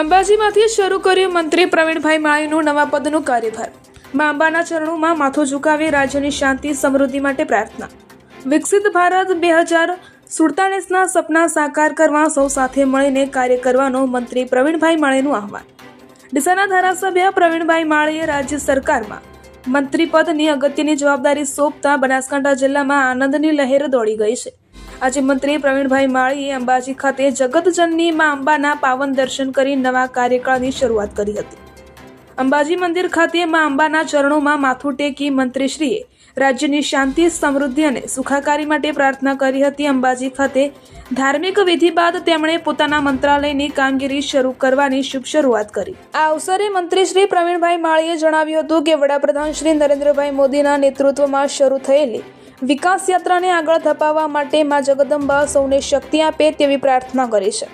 અંબાજીમાંથી શરૂ કર્યું મંત્રી પ્રવીણભાઈ માળીનું નવા પદનું કાર્યભાર. મા અંબાના ચરણોમાં માથું ઝુકાવી રાજ્યની શાંતિ, સમૃદ્ધિ માટે પ્રાર્થના. વિકસિત ભારત બે હજાર સુડતાલીસના સપના સાકાર કરવા સૌ સાથે મળીને કાર્ય કરવાનો મંત્રી પ્રવીણભાઈ માળીનું આહવાન. ડીસાના ધારાસભ્ય પ્રવીણભાઈ માળીએ રાજ્ય સરકારમાં મંત્રી પદની અગત્યની જવાબદારી સોંપતા બનાસકાંઠા જિલ્લામાં આનંદની લહેર દોડી ગઈ છે. આજે મંત્રી પ્રવીણભાઈ માળીએ અંબાજી ખાતે જગતજનની માં અંબાના પાવન દર્શન કરી નવા કાર્યકાળની શરૂઆત કરી હતી. અંબાજી મંદિર ખાતે માં અંબાના ચરણોમાં માથું ટેકી મંત્રીશ્રીએ રાજ્યની શાંતિ, સમૃદ્ધિ અને સુખાકારી માટે પ્રાર્થના કરી હતી અંબાજી ખાતે. ધાર્મિક વિધિ બાદ તેમણે પોતાના મંત્રાલયની કામગીરી શરૂ કરવાની શુભ શરૂઆત કરી. આ અવસરે મંત્રી શ્રી પ્રવીણભાઈ માળીએ જણાવ્યું હતું કે વડાપ્રધાન શ્રી નરેન્દ્રભાઈ મોદીના નેતૃત્વમાં શરૂ થયેલી વિકાસ યાત્રાને આગળ ધપાવવા માટે મા જગદંબા સૌને શક્તિ આપે તેવી પ્રાર્થના કરી છે.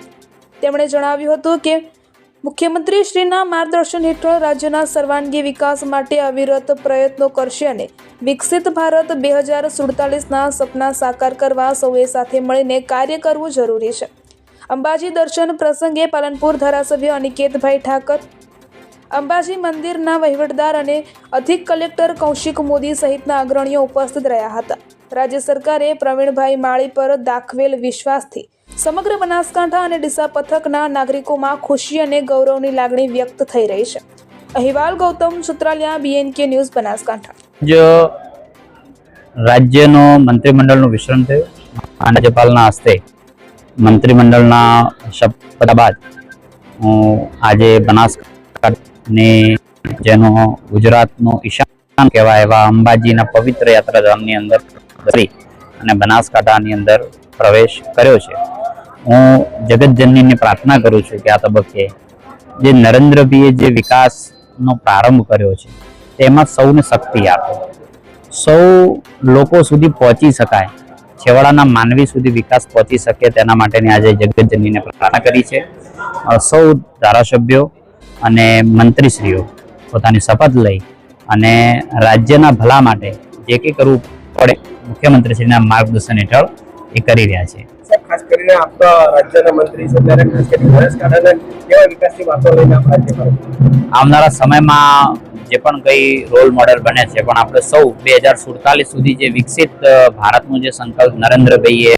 તેમણે જણાવ્યું હતું કે મુખ્યમંત્રી શ્રીના માર્ગદર્શન હેઠળ રાજ્યના સર્વાંગી વિકાસ માટે અવિરત પ્રયત્નો કરશે અને વિકસિત ભારત બે હજાર સુડતાલીસના સપના સાકાર કરવા સૌએ સાથે મળીને કાર્ય કરવું જરૂરી છે. અંબાજી દર્શન પ્રસંગે પાલનપુર ધારાસભ્ય અનિકેતભાઈ ઠાકર, અંબાજી મંદિરના વહીવટદાર અને અધિક કલેક્ટર કૌશિક મોદી સહિતના અગ્રણીઓ ઉપસ્થિત રહ્યા હતા. રાજ્ય સરકારે પ્રવીણભાઈ માળી પર દાખવેલ વિશ્વાસથી સમગ્ર બનાસકાંઠા અને ડીસા પથકના નાગરિકોમાં ખુશી અને ગૌરવની લાગણી વ્યક્ત થઈ રહી છે. અહેવાલ ગૌતમ સુત્રાલિયા બીએનકે ન્યૂઝ બનાસકાંઠા. જો રાજ્યનો મંત્રીમંડળનું વિસ્તરણ થયું. રાજ્યપાલના હસ્તે મંત્રીમંડળના શપથ બાદ હું આજે બનાસકાંઠાની જેનો ગુજરાતનું ઈશાન કહેવાય એવા અંબાજીના પવિત્ર યાત્રાધામની અંદર અને બનાસકાંઠાની અંદર પ્રવેશ કર્યો છે. હું જગતજનનીને પ્રાર્થના કરું છું કે આ તબક્કે જે નરેન્દ્રભાઈએ જે વિકાસનો પ્રારંભ કર્યો છે, તેમાં સૌને શક્તિ આપે. સૌ લોકો સુધી પહોંચી શકાય, છેવાડાના માનવી સુધી વિકાસ પહોંચી શકે તેના માટેની આજે જગતજનીને પ્રાર્થના કરી છે. સૌ ધારાસભ્યો અને મંત્રીશ્રીઓ પોતાની શપથ લઈ અને રાજ્યના ભલા માટે જે કંઈ કરવું પડે, મુખ્યમંત્રીશ્રીના માર્ગદર્શન હેઠળ એ કરી રહ્યા છે. ખાસ કરીને આપ રાજ્યના મંત્રી છે ત્યારે ખાસ કરીને બનાસકાંઠાના કેવા વિકાસની વાતો લઈને આપ રાજ્ય આવનારા સમયમાં જે પણ કઈ રોલ મોડેલ બને છે પણ આપણે સૌ બે હજાર સુડતાલીસ સુધી જે વિકસિત ભારતનું જે સંકલ્પ નરેન્દ્રભાઈએ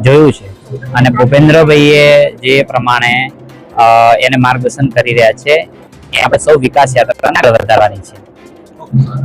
જોયું છે અને ભૂપેન્દ્રભાઈએ જે પ્રમાણે એને માર્ગદર્શન કરી રહ્યા છે એ આપણે સૌ વિકાસ યાત્રાને આગળ વધારવાની છે.